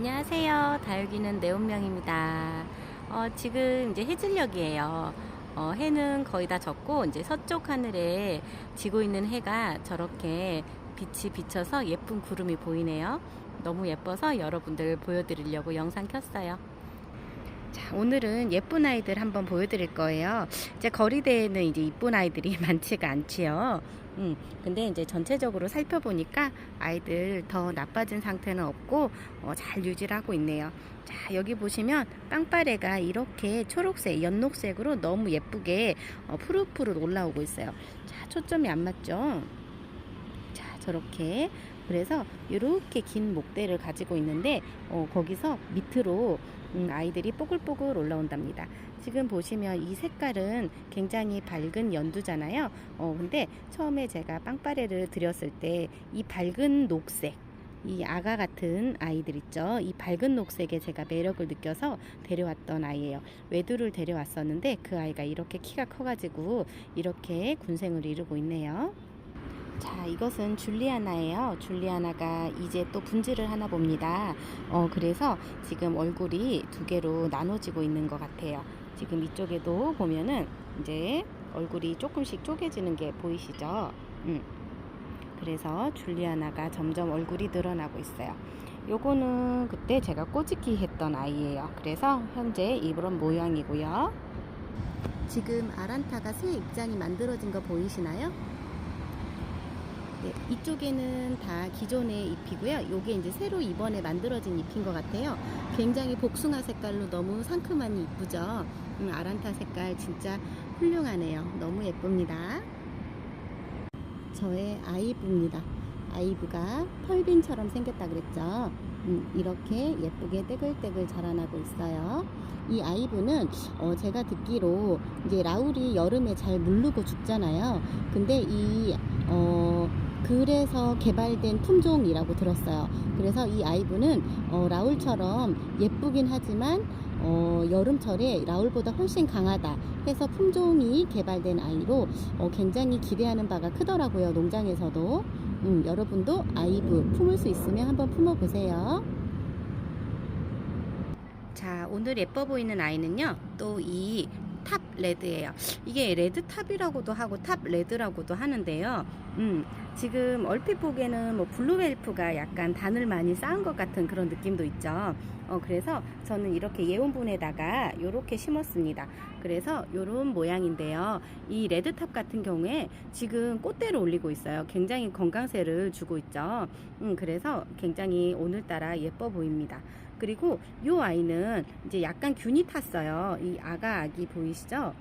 안녕하세요. 다육이는 내운명입니다. 어, 지금 이제 해질녘이에요. 어, 해는 거의 다 졌고 이제 서쪽 하늘에 지고 있는 해가 저렇게 빛이 비쳐서 예쁜 구름이 보이네요. 너무 예뻐서 여러분들 보여드리려고 영상 켰어요. 자, 오늘은 예쁜 아이들 한번 보여드릴 거예요. 이제 거리대에는 이제 이쁜 아이들이 많지가 않지요. 음, 근데 이제 전체적으로 살펴보니까 아이들 더 나빠진 상태는 없고 어, 잘 유지를 하고 있네요. 자, 여기 보시면 빵빠레가 이렇게 초록색, 연녹색으로 너무 예쁘게 어, 푸릇푸릇 올라오고 있어요. 자, 초점이 안 맞죠? 자, 저렇게. 그래서 이렇게 긴 목대를 가지고 있는데 어, 거기서 밑으로 음, 아이들이 뽀글뽀글 올라온답니다. 지금 보시면 이 색깔은 굉장히 밝은 연두잖아요. 어, 근데 처음에 제가 빵빠레를 드렸을 때 이 밝은 녹색, 이 아가 같은 아이들 있죠. 이 밝은 녹색에 제가 매력을 느껴서 데려왔던 아이예요. 외두를 데려왔었는데 그 아이가 이렇게 키가 커가지고 이렇게 군생을 이루고 있네요. 자, 이것은 줄리아나예요. 줄리아나가 이제 또 분지를 하나 봅니다. 어, 그래서 지금 얼굴이 두 개로 나눠지고 있는 것 같아요. 지금 이쪽에도 보면은 이제 얼굴이 조금씩 쪼개지는 게 보이시죠? 음. 그래서 줄리아나가 점점 얼굴이 늘어나고 있어요. 요거는 그때 제가 꼬집기 했던 아이예요. 그래서 현재 이런 모양이고요. 지금 아란타가 새 입장이 만들어진 거 보이시나요? 네, 이쪽에는 다 기존의 잎이고요. 요게 이제 새로 이번에 만들어진 잎인 것 같아요. 굉장히 복숭아 색깔로 너무 상큼하니 이쁘죠? 음, 아란타 색깔 진짜 훌륭하네요. 너무 예쁩니다. 저의 아이브입니다. 아이브가 펄빈처럼 생겼다 그랬죠. 음, 이렇게 예쁘게 떼글떼글 자라나고 있어요. 이 아이브는 어, 제가 듣기로 이제 라울이 여름에 잘 물르고 죽잖아요. 근데 이 어, 그래서 개발된 품종이라고 들었어요. 그래서 이 아이브는 어, 라울처럼 예쁘긴 하지만 어, 여름철에 라울보다 훨씬 강하다 해서 품종이 개발된 아이로 어, 굉장히 기대하는 바가 크더라고요. 농장에서도. 음, 여러분도 아이브 품을 수 있으면 한번 품어보세요. 자, 오늘 예뻐 보이는 아이는요, 또이탑 레드예요. 이게 레드 탑이라고도 하고 탑 레드라고도 하는데요. 음, 지금 얼핏 보기에는 뭐 블루웰프가 약간 단을 많이 쌓은 것 같은 그런 느낌도 있죠. 어, 그래서 저는 이렇게 예온분에다가 이렇게 심었습니다. 그래서 이런 모양인데요. 이 레드탑 같은 경우에 지금 꽃대를 올리고 있어요. 굉장히 건강세를 주고 있죠. 음, 그래서 굉장히 오늘따라 예뻐 보입니다. 그리고 이 아이는 이제 약간 균이 탔어요. 이 아가 아기 보이시죠?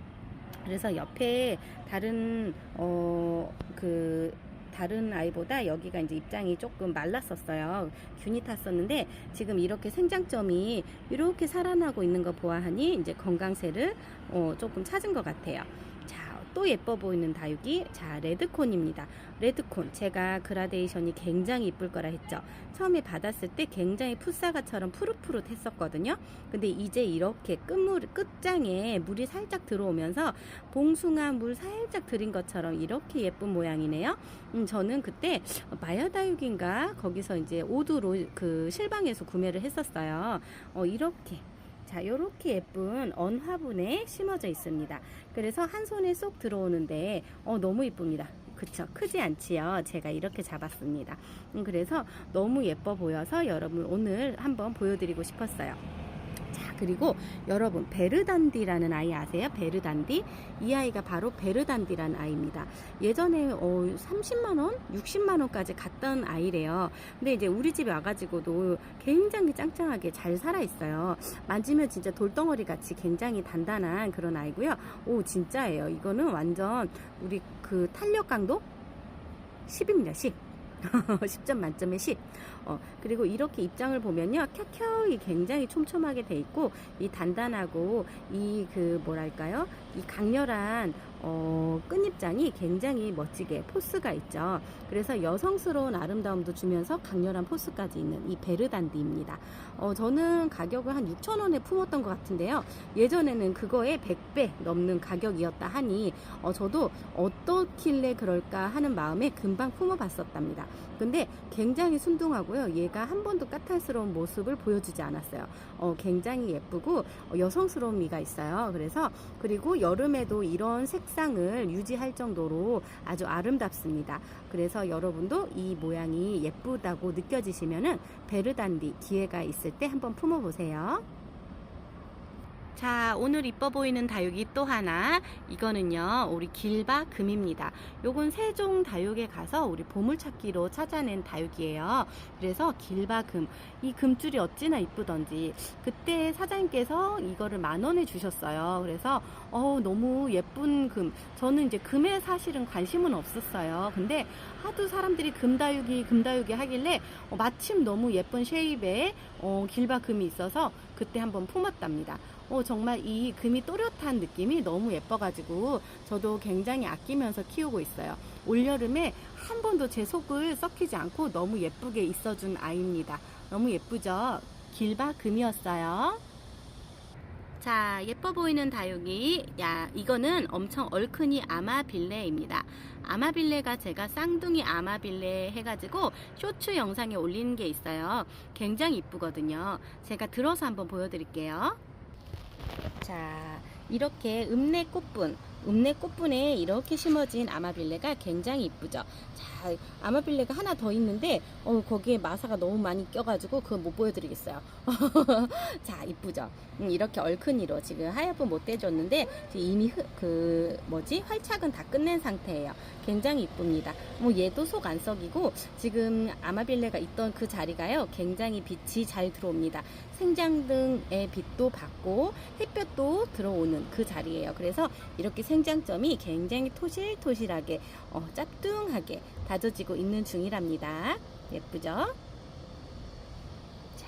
그래서 옆에 다른 어 그 다른 아이보다 여기가 이제 입장이 조금 말랐었어요. 균이 탔었는데 지금 이렇게 생장점이 이렇게 살아나고 있는 거 보아하니 이제 건강세를 어 조금 찾은 것 같아요. 자, 또 예뻐 보이는 다육이 자 레드콘입니다. 레드콘 제가 그라데이션이 굉장히 이쁠 거라 했죠. 처음에 받았을 때 굉장히 풋사과처럼 푸릇푸릇 했었거든요. 근데 이제 이렇게 끝물 끝장에 물이 살짝 들어오면서 봉숭아 물 살짝 들인 것처럼 이렇게 예쁜 모양이네요. 음, 저는 그때 마야 다육인가 거기서 이제 오두로 그 실방에서 구매를 했었어요. 어, 이렇게 자, 요렇게 예쁜 언화분에 심어져 있습니다. 그래서 한 손에 쏙 들어오는데, 어, 너무 이쁩니다. 그쵸. 크지 않지요. 제가 이렇게 잡았습니다. 음, 그래서 너무 예뻐 보여서 여러분 오늘 한번 보여드리고 싶었어요. 자, 그리고 여러분, 베르단디라는 아이 아세요? 베르단디? 이 아이가 바로 베르단디라는 아이입니다. 예전에 어, 30만 원? 60만 원까지 갔던 아이래요. 근데 이제 우리 집에 와가지고도 굉장히 짱짱하게 잘 살아 있어요. 만지면 진짜 돌덩어리 같이 굉장히 단단한 그런 아이고요. 오, 진짜예요. 이거는 완전 우리 그 탄력 강도 10입니다. 10. 10점 만점에 10. 어, 그리고 이렇게 입장을 보면요. 켜켜이 굉장히 촘촘하게 돼 있고, 이 단단하고, 이 그 뭐랄까요? 이 강렬한, 어, 끝입장이 굉장히 멋지게 포스가 있죠. 그래서 여성스러운 아름다움도 주면서 강렬한 포스까지 있는 이 베르단디입니다. 어, 저는 가격을 한 6,000원에 품었던 것 같은데요. 예전에는 그거에 100배 넘는 가격이었다 하니 어, 저도 어떻길래 그럴까 하는 마음에 금방 품어봤었답니다. 근데 굉장히 순둥하고요. 얘가 한 번도 까탈스러운 모습을 보여주지 않았어요. 어, 굉장히 예쁘고 어, 여성스러운 미가 있어요. 그래서 그리고 여름에도 이런 색 상을 유지할 정도로 아주 아름답습니다. 그래서 여러분도 이 모양이 예쁘다고 느껴지시면은 베르단디 기회가 있을 때 한번 품어보세요. 자, 오늘 이뻐 보이는 다육이 또 하나. 이거는요, 우리 길바 금입니다. 요건 세종 다육에 가서 우리 보물찾기로 찾아낸 다육이에요. 그래서 길바 금. 이 금줄이 어찌나 이쁘던지. 그때 사장님께서 이거를 만 원에 주셨어요. 그래서, 어 너무 예쁜 금. 저는 이제 금에 사실은 관심은 없었어요. 근데 하도 사람들이 금다육이, 금다육이 하길래 어, 마침 너무 예쁜 쉐입의 어, 길바 금이 있어서 그때 한번 품었답니다. 어, 정말 이 금이 또렷한 느낌이 너무 예뻐가지고 저도 굉장히 아끼면서 키우고 있어요. 올여름에 한 번도 제 속을 썩히지 않고 너무 예쁘게 있어준 아이입니다. 너무 예쁘죠? 길바 금이었어요. 자, 예뻐 보이는 다육이. 야, 이거는 엄청 얼큰이 아마빌레입니다. 아마빌레가 제가 쌍둥이 아마빌레 해가지고 쇼츠 영상에 올리는 게 있어요. 굉장히 이쁘거든요. 제가 들어서 한번 보여드릴게요. 자, 이렇게 읍내 꽃분, 읍내 꽃분에 이렇게 심어진 아마빌레가 굉장히 이쁘죠. 자, 아마빌레가 하나 더 있는데, 어, 거기에 마사가 너무 많이 껴가지고 그거 못 보여드리겠어요. 자, 이쁘죠. 음, 이렇게 얼큰이로 지금 하얗분 못 떼줬는데 이미 흐, 그 뭐지 활착은 다 끝낸 상태예요. 굉장히 이쁩니다. 뭐 얘도 속 안 썩이고 지금 아마빌레가 있던 그 자리가요. 굉장히 빛이 잘 들어옵니다. 생장등의 빛도 받고 햇볕도 들어오는 그 자리예요. 그래서 이렇게 생장점이 굉장히 토실토실하게 어, 짭뚱하게 다져지고 있는 중이랍니다. 예쁘죠? 자.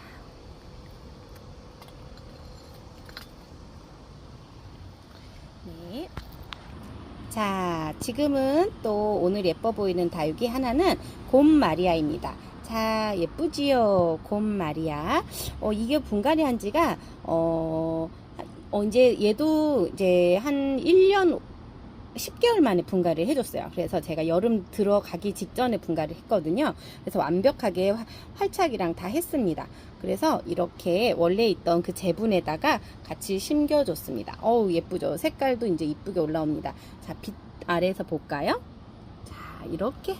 네. 자, 지금은 또 오늘 예뻐 보이는 다육이 하나는 곰 마리아입니다. 자, 예쁘지요? 곰 마리아. 어, 이게 분갈이 한 지가, 어, 어, 이제 얘도 이제 한 1년 10개월 만에 분갈이를 해줬어요. 그래서 제가 여름 들어가기 직전에 분갈이를 했거든요. 그래서 완벽하게 화- 활착이랑 다 했습니다. 그래서 이렇게 원래 있던 그 제분에다가 같이 심겨줬습니다. 어우, 예쁘죠? 색깔도 이제 이쁘게 올라옵니다. 자, 빛 아래에서 볼까요? 자, 이렇게,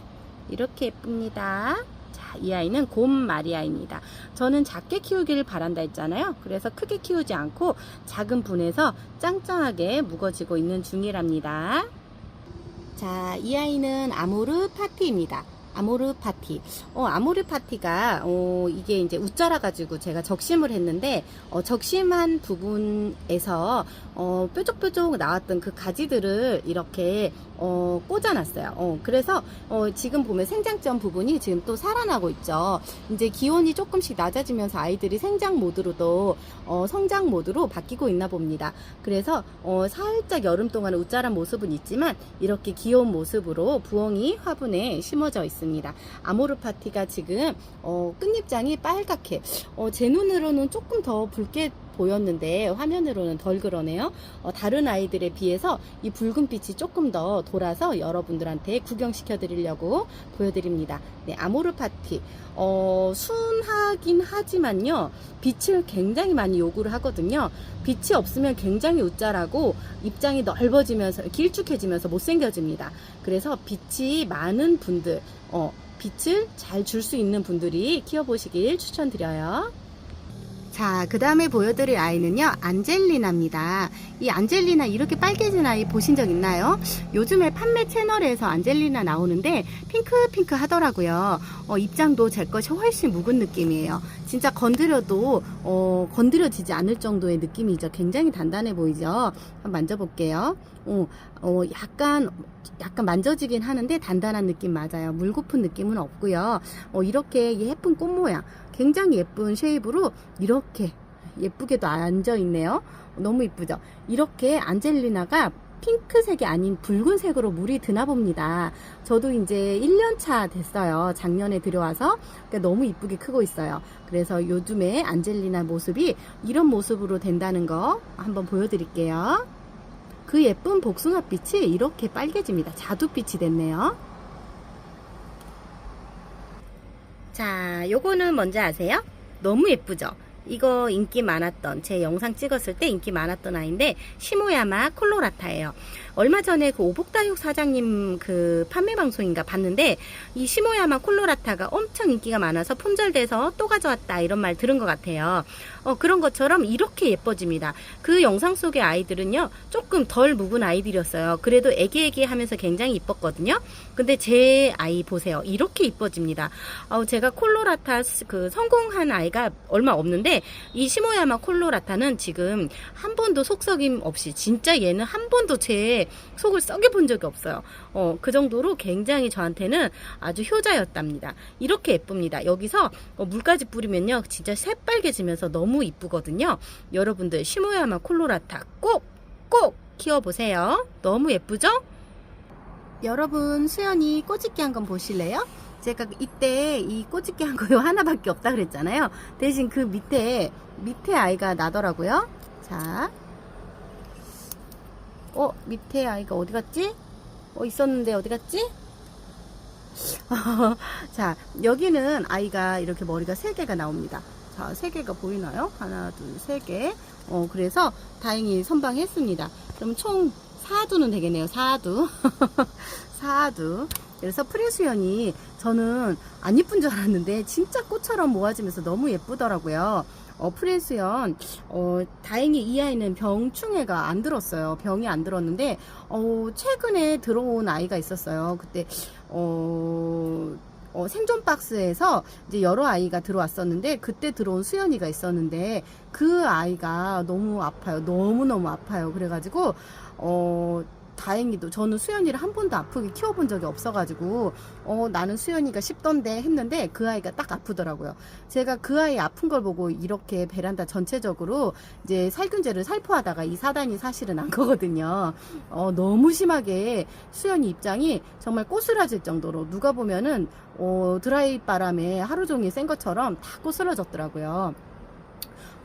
이렇게 예쁩니다. 자, 이 아이는 곰 마리아입니다. 저는 작게 키우기를 바란다 했잖아요. 그래서 크게 키우지 않고 작은 분에서 짱짱하게 묵어지고 있는 중이랍니다. 자, 이 아이는 아모르 파티입니다. 아모르 파티. 어, 아모르 파티가, 어, 이게 이제 웃자라 가지고 제가 적심을 했는데, 어, 적심한 부분에서, 어, 뾰족뾰족 나왔던 그 가지들을 이렇게, 어, 꽂아놨어요. 어, 그래서, 어, 지금 보면 생장점 부분이 지금 또 살아나고 있죠. 이제 기온이 조금씩 낮아지면서 아이들이 생장 모드로도, 어, 성장 모드로 바뀌고 있나 봅니다. 그래서, 어, 살짝 여름 동안은 웃자란 모습은 있지만, 이렇게 귀여운 모습으로 부엉이 화분에 심어져 있습니다. 아모르 파티가 지금 어, 끝잎장이 빨갛게 어, 제 눈으로는 조금 더 붉게 보였는데 화면으로는 덜 그러네요. 어, 다른 아이들에 비해서 이 붉은빛이 조금 더 돌아서 여러분들한테 구경시켜 드리려고 보여드립니다. 네, 아모르 파티 어, 순하긴 하지만요 빛을 굉장히 많이 요구를 하거든요. 빛이 없으면 굉장히 웃자라고 입장이 넓어지면서 길쭉해지면서 못생겨집니다. 그래서 빛이 많은 분들, 어, 빛을 잘 줄 수 있는 분들이 키워보시길 추천드려요. 자, 그 다음에 보여드릴 아이는요, 안젤리나입니다. 이 안젤리나 이렇게 빨개진 아이 보신 적 있나요? 요즘에 판매 채널에서 안젤리나 나오는데 핑크핑크 하더라고요. 어, 입장도 제 것이 훨씬 묵은 느낌이에요. 진짜 건드려도, 어, 건드려지지 않을 정도의 느낌이죠. 굉장히 단단해 보이죠? 한번 만져볼게요. 어, 어, 약간, 약간 만져지긴 하는데 단단한 느낌 맞아요. 물고픈 느낌은 없고요. 어, 이렇게 예쁜 꽃 모양, 굉장히 예쁜 쉐입으로 이렇게 예쁘게도 앉아 있네요. 너무 이쁘죠? 이렇게 안젤리나가 핑크색이 아닌 붉은색으로 물이 드나 봅니다. 저도 이제 1년차 됐어요. 작년에 들여와서 그러니까 너무 이쁘게 크고 있어요. 그래서 요즘에 안젤리나 모습이 이런 모습으로 된다는 거 한번 보여드릴게요. 그 예쁜 복숭아빛이 이렇게 빨개집니다. 자두빛이 됐네요. 자, 요거는 뭔지 아세요? 너무 예쁘죠? 이거 인기 많았던 제 영상 찍었을 때 인기 많았던 아이인데 시모야마 콜로라타예요. 얼마 전에 그 오복다육 사장님 그 판매 방송인가 봤는데 이 시모야마 콜로라타가 엄청 인기가 많아서 품절돼서 또 가져왔다 이런 말 들은 것 같아요. 어, 그런 것처럼 이렇게 예뻐집니다. 그 영상 속의 아이들은요 조금 덜 묵은 아이들이었어요. 그래도 애기애기 하면서 굉장히 이뻤거든요. 근데 제 아이 보세요. 이렇게 이뻐집니다. 어, 제가 콜로라타 그 성공한 아이가 얼마 없는데 이 시모야마 콜로라타는 지금 한 번도 속썩임 없이 진짜 얘는 한 번도 제 속을 썩여 본 적이 없어요. 어, 그 정도로 굉장히 저한테는 아주 효자였답니다. 이렇게 예쁩니다. 여기서 어, 물까지 뿌리면요. 진짜 새빨개지면서 너무 이쁘거든요. 여러분들 시모야마 콜로라타 꼭, 꼭 키워보세요. 너무 예쁘죠? 여러분 수연이 꼬집기 한 건 보실래요? 제가 이때 이 꼬집기 한 거요 하나밖에 없다 그랬잖아요. 대신 그 밑에 밑에 아이가 나더라고요. 자, 어 밑에 아이가 어디 갔지? 어 있었는데 어디 갔지? 자 여기는 아이가 이렇게 머리가 세 개가 나옵니다. 자, 세 개가 보이나요? 하나, 둘, 세 개. 어, 그래서 다행히 선방했습니다. 그럼 총 4두는 되겠네요. 4두. 4두. 그래서 프레수연이 저는 안 이쁜 줄 알았는데 진짜 꽃처럼 모아지면서 너무 예쁘더라고요. 어, 프레수연, 어, 다행히 이 아이는 병충해가 안 들었어요. 병이 안 들었는데, 어, 최근에 들어온 아이가 있었어요. 그때, 어, 어, 생존 박스에서 이제 여러 아이가 들어왔었는데 그때 들어온 수연이가 있었는데 그 아이가 너무 아파요. 너무 너무 아파요. 그래가지고 어. 다행히도 저는 수연이를 한 번도 아프게 키워본 적이 없어가지고 어 나는 수연이가 쉽던데 했는데 그 아이가 딱 아프더라고요. 제가 그 아이 아픈 걸 보고 이렇게 베란다 전체적으로 이제 살균제를 살포하다가 이 사단이 사실은 난 거거든요. 어 너무 심하게 수연이 입장이 정말 꼬스라질 정도로 누가 보면은 어 드라이 바람에 하루 종일 센 것처럼 다 꼬스러졌더라고요.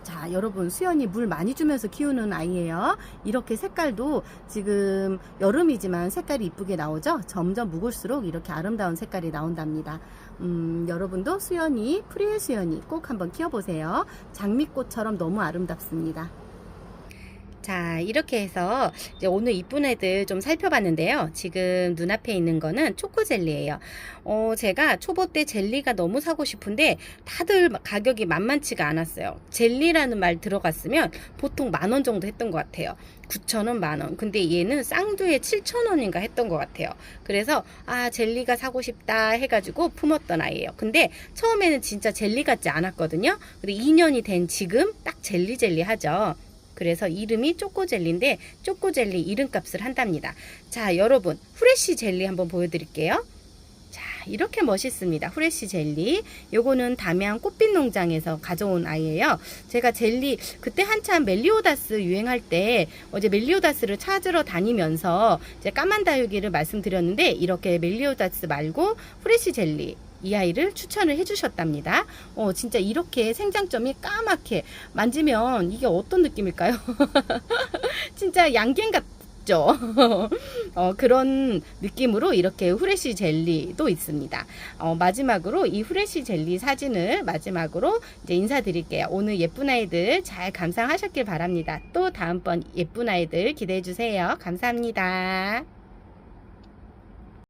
자, 여러분, 수연이 물 많이 주면서 키우는 아이예요. 이렇게 색깔도 지금 여름이지만 색깔이 이쁘게 나오죠? 점점 묵을수록 이렇게 아름다운 색깔이 나온답니다. 음, 여러분도 수연이, 프리의 수연이 꼭 한번 키워보세요. 장미꽃처럼 너무 아름답습니다. 자, 이렇게 해서 이제 오늘 이쁜 애들 좀 살펴봤는데요. 지금 눈앞에 있는 거는 초코 젤리예요. 어, 제가 초보 때 젤리가 너무 사고 싶은데 다들 가격이 만만치가 않았어요. 젤리라는 말 들어갔으면 보통 만 원 정도 했던 것 같아요. 9,000원, 만원. 근데 얘는 쌍두에 7,000원인가 했던 것 같아요. 그래서, 아, 젤리가 사고 싶다 해가지고 품었던 아이예요. 근데 처음에는 진짜 젤리 같지 않았거든요. 근데 2년이 된 지금 딱 젤리 젤리 하죠. 그래서 이름이 쪼꼬젤리인데 쪼꼬젤리 이름값을 한답니다. 자, 여러분 후레쉬 젤리 한번 보여드릴게요. 자, 이렇게 멋있습니다. 후레쉬 젤리. 요거는 담양 꽃빛 농장에서 가져온 아이예요. 제가 젤리 그때 한참 멜리오다스 유행할 때 어제 멜리오다스를 찾으러 다니면서 이제 까만 다육이를 말씀드렸는데 이렇게 멜리오다스 말고 후레쉬 젤리 이 아이를 추천을 해주셨답니다. 어, 진짜 이렇게 생장점이 까맣게 만지면 이게 어떤 느낌일까요? 진짜 양갱 같죠? 어, 그런 느낌으로 이렇게 후레쉬 젤리도 있습니다. 어, 마지막으로 이 후레쉬 젤리 사진을 마지막으로 이제 인사드릴게요. 오늘 예쁜 아이들 잘 감상하셨길 바랍니다. 또 다음번 예쁜 아이들 기대해 주세요. 감사합니다.